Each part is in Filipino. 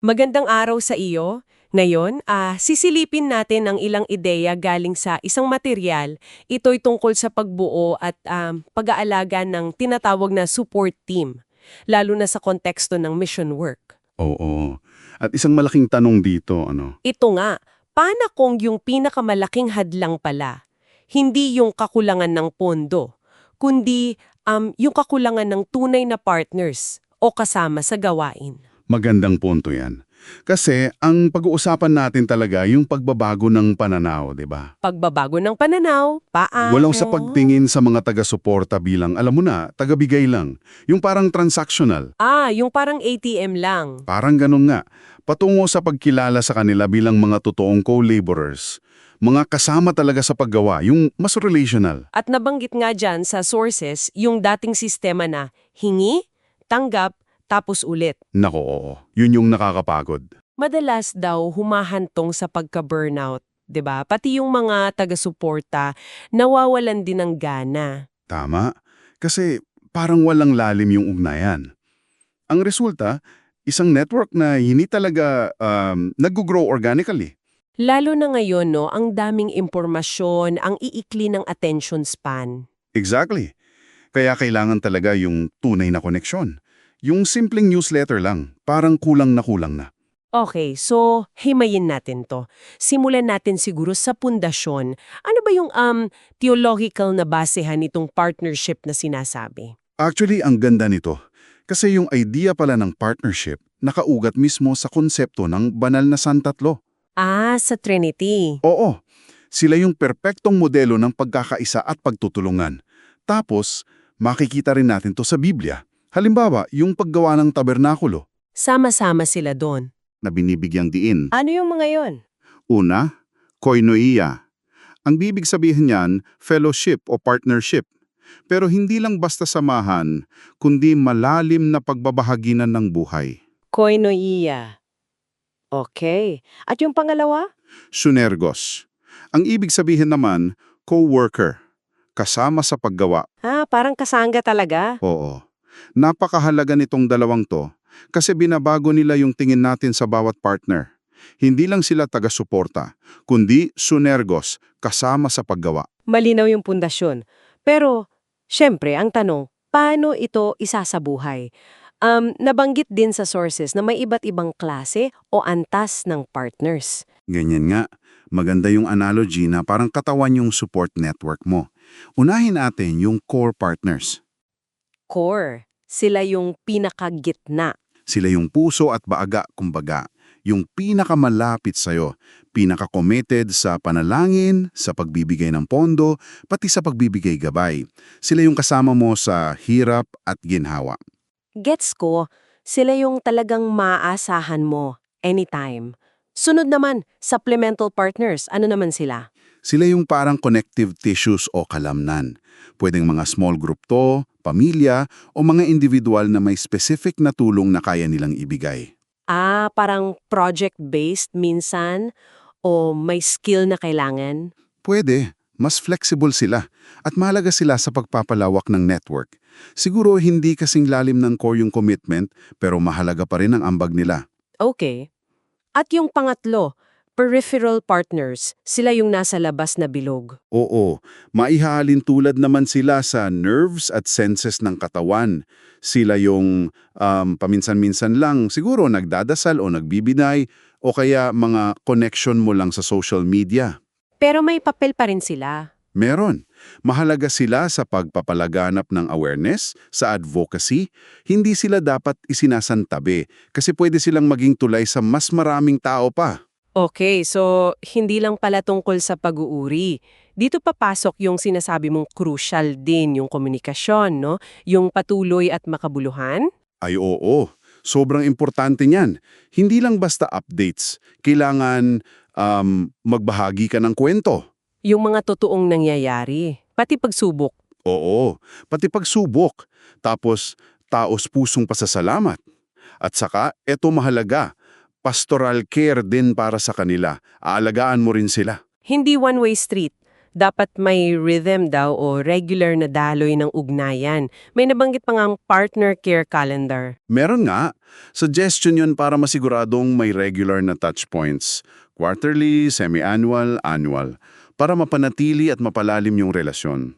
Magandang araw sa iyo. Ngayon, ah, sisilipin natin ang ilang ideya galing sa isang material. Ito'y tungkol sa pagbuo at um, pag-aalaga ng tinatawag na support team, lalo na sa konteksto ng mission work. Oo. At isang malaking tanong dito, ano? Ito nga, paano kung yung pinakamalaking hadlang pala, hindi yung kakulangan ng pondo, kundi um, yung kakulangan ng tunay na partners o kasama sa gawain? Magandang punto yan. Kasi ang pag-uusapan natin talaga yung pagbabago ng pananaw, di ba? Pagbabago ng pananaw, paano? Walang sa pagtingin sa mga taga-suporta bilang, alam mo na, taga-bigay lang. Yung parang transactional. Ah, yung parang ATM lang. Parang ganun nga. Patungo sa pagkilala sa kanila bilang mga totoong co-laborers. Mga kasama talaga sa paggawa, yung mas relational. At nabanggit nga dyan sa sources yung dating sistema na hingi, tanggap, tapos ulit. Nako, oo. Yun yung nakakapagod. Madalas daw humahantong sa pagka-burnout, 'di ba? Pati yung mga taga-suporta nawawalan din ng gana. Tama. Kasi parang walang lalim yung ugnayan. Ang resulta, isang network na hindi talaga um, nag-grow organically. Lalo na ngayon, no, ang daming impormasyon, ang iikli ng attention span. Exactly. Kaya kailangan talaga yung tunay na koneksyon. Yung simpleng newsletter lang, parang kulang na kulang na. Okay, so himayin natin to. Simulan natin siguro sa pundasyon. Ano ba yung um, theological na basehan nitong partnership na sinasabi? Actually, ang ganda nito. Kasi yung idea pala ng partnership, nakaugat mismo sa konsepto ng banal na santatlo. Ah, sa Trinity. Oo, sila yung perpektong modelo ng pagkakaisa at pagtutulungan. Tapos, makikita rin natin to sa Biblia. Halimbawa, yung paggawa ng tabernakulo Sama-sama sila doon. na binibigyang diin. Ano yung mga yon? Una, koinoia. Ang bibig sabihin niyan, fellowship o partnership. Pero hindi lang basta samahan, kundi malalim na pagbabahaginan ng buhay. Koinoia. Okay. At yung pangalawa? Synergos. Ang ibig sabihin naman, co-worker. Kasama sa paggawa. Ah, parang kasangga talaga. Oo. Napakahalaga nitong dalawang to kasi binabago nila yung tingin natin sa bawat partner. Hindi lang sila taga-suporta, kundi sunergos, kasama sa paggawa. Malinaw yung pundasyon. Pero, syempre, ang tanong, paano ito isasabuhay? Um, nabanggit din sa sources na may iba't ibang klase o antas ng partners. Ganyan nga, maganda yung analogy na parang katawan yung support network mo. Unahin natin yung core partners. Core, sila yung pinakagitna. Sila yung puso at baaga, kumbaga. Yung pinakamalapit sa'yo, pinaka-committed sa panalangin, sa pagbibigay ng pondo, pati sa pagbibigay gabay. Sila yung kasama mo sa hirap at ginhawa. Gets ko, sila yung talagang maaasahan mo anytime. Sunod naman, supplemental partners, ano naman sila? Sila yung parang connective tissues o kalamnan. Pwedeng mga small group to, pamilya, o mga individual na may specific na tulong na kaya nilang ibigay. Ah, parang project-based minsan o may skill na kailangan? Pwede, mas flexible sila at mahalaga sila sa pagpapalawak ng network. Siguro hindi kasing lalim ng core yung commitment pero mahalaga pa rin ang ambag nila. Okay. At yung pangatlo, peripheral partners, sila yung nasa labas na bilog. Oo, maihahalin tulad naman sila sa nerves at senses ng katawan. Sila yung um, paminsan-minsan lang siguro nagdadasal o nagbibinay o kaya mga connection mo lang sa social media. Pero may papel pa rin sila. Meron. Mahalaga sila sa pagpapalaganap ng awareness, sa advocacy. Hindi sila dapat isinasantabi kasi pwede silang maging tulay sa mas maraming tao pa. Okay, so hindi lang pala tungkol sa pag-uuri. Dito papasok yung sinasabi mong crucial din yung komunikasyon, no? Yung patuloy at makabuluhan. Ay oo, sobrang importante niyan. Hindi lang basta updates. Kailangan um, magbahagi ka ng kwento. Yung mga totoong nangyayari. Pati pagsubok. Oo, pati pagsubok. Tapos, taos pusong pasasalamat. At saka, eto mahalaga, pastoral care din para sa kanila. Aalagaan mo rin sila. Hindi one-way street. dapat may rhythm daw o regular na daloy ng ugnayan. May nabanggit pa ngang partner care calendar. Meron nga. Suggestion yun para masiguradong may regular na touch points. Quarterly, semi-annual, annual. Para mapanatili at mapalalim yung relasyon.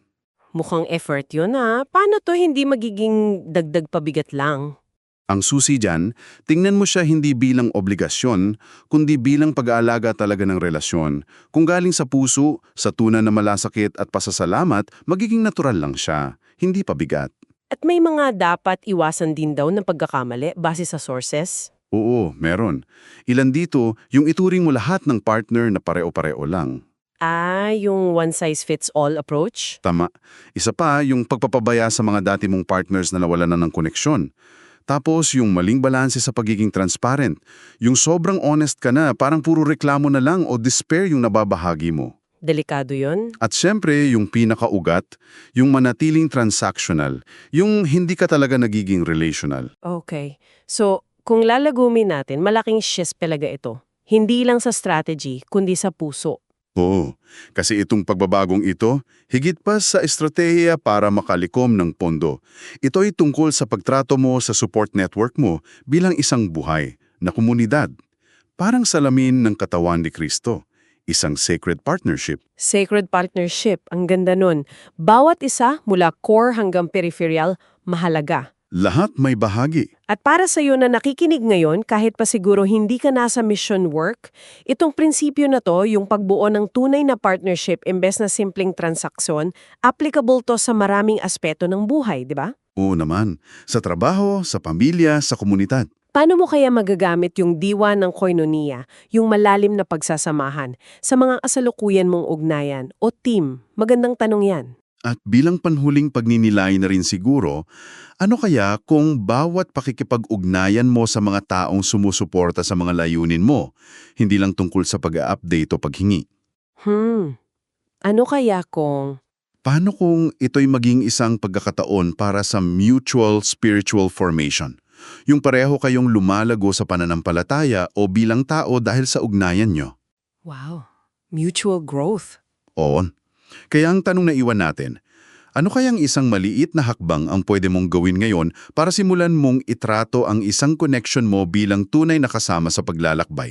Mukhang effort yun ha. Paano to hindi magiging dagdag pabigat lang? Ang susi dyan, tingnan mo siya hindi bilang obligasyon, kundi bilang pag-aalaga talaga ng relasyon. Kung galing sa puso, sa tuna na malasakit at pasasalamat, magiging natural lang siya, hindi pabigat. At may mga dapat iwasan din daw ng pagkakamali base sa sources. Oo, meron. Ilan dito, yung ituring mo lahat ng partner na pareo-pareo lang. Ah, yung one-size-fits-all approach? Tama. Isa pa, yung pagpapabaya sa mga dati mong partners na nawalan na ng koneksyon. Tapos yung maling balanse sa pagiging transparent. Yung sobrang honest ka na, parang puro reklamo na lang o despair yung nababahagi mo. Delikado yon. At syempre, yung pinakaugat, yung manatiling transactional, yung hindi ka talaga nagiging relational. Okay. So, kung lalagumin natin, malaking shift talaga ito. Hindi lang sa strategy, kundi sa puso. Oo, kasi itong pagbabagong ito, higit pa sa estratehiya para makalikom ng pondo. Ito ay tungkol sa pagtrato mo sa support network mo bilang isang buhay na komunidad. Parang salamin ng katawan ni Kristo, isang sacred partnership. Sacred partnership, ang ganda nun. Bawat isa, mula core hanggang peripheral, mahalaga. Lahat may bahagi. At para sa iyo na nakikinig ngayon, kahit pa siguro hindi ka nasa mission work, itong prinsipyo na to, yung pagbuo ng tunay na partnership imbes na simpleng transaksyon, applicable to sa maraming aspeto ng buhay, di ba? Oo naman, sa trabaho, sa pamilya, sa komunidad. Paano mo kaya magagamit yung diwa ng koinonia, yung malalim na pagsasamahan, sa mga kasalukuyan mong ugnayan o team? Magandang tanong yan. At bilang panhuling pagninilay na rin siguro, ano kaya kung bawat pakikipag-ugnayan mo sa mga taong sumusuporta sa mga layunin mo, hindi lang tungkol sa pag-update o paghingi? Hmm, ano kaya kung... Paano kung ito'y maging isang pagkakataon para sa mutual spiritual formation? Yung pareho kayong lumalago sa pananampalataya o bilang tao dahil sa ugnayan nyo? Wow, mutual growth. Oo. Kaya ang tanong na iwan natin, ano kayang isang maliit na hakbang ang pwede mong gawin ngayon para simulan mong itrato ang isang connection mo bilang tunay na kasama sa paglalakbay?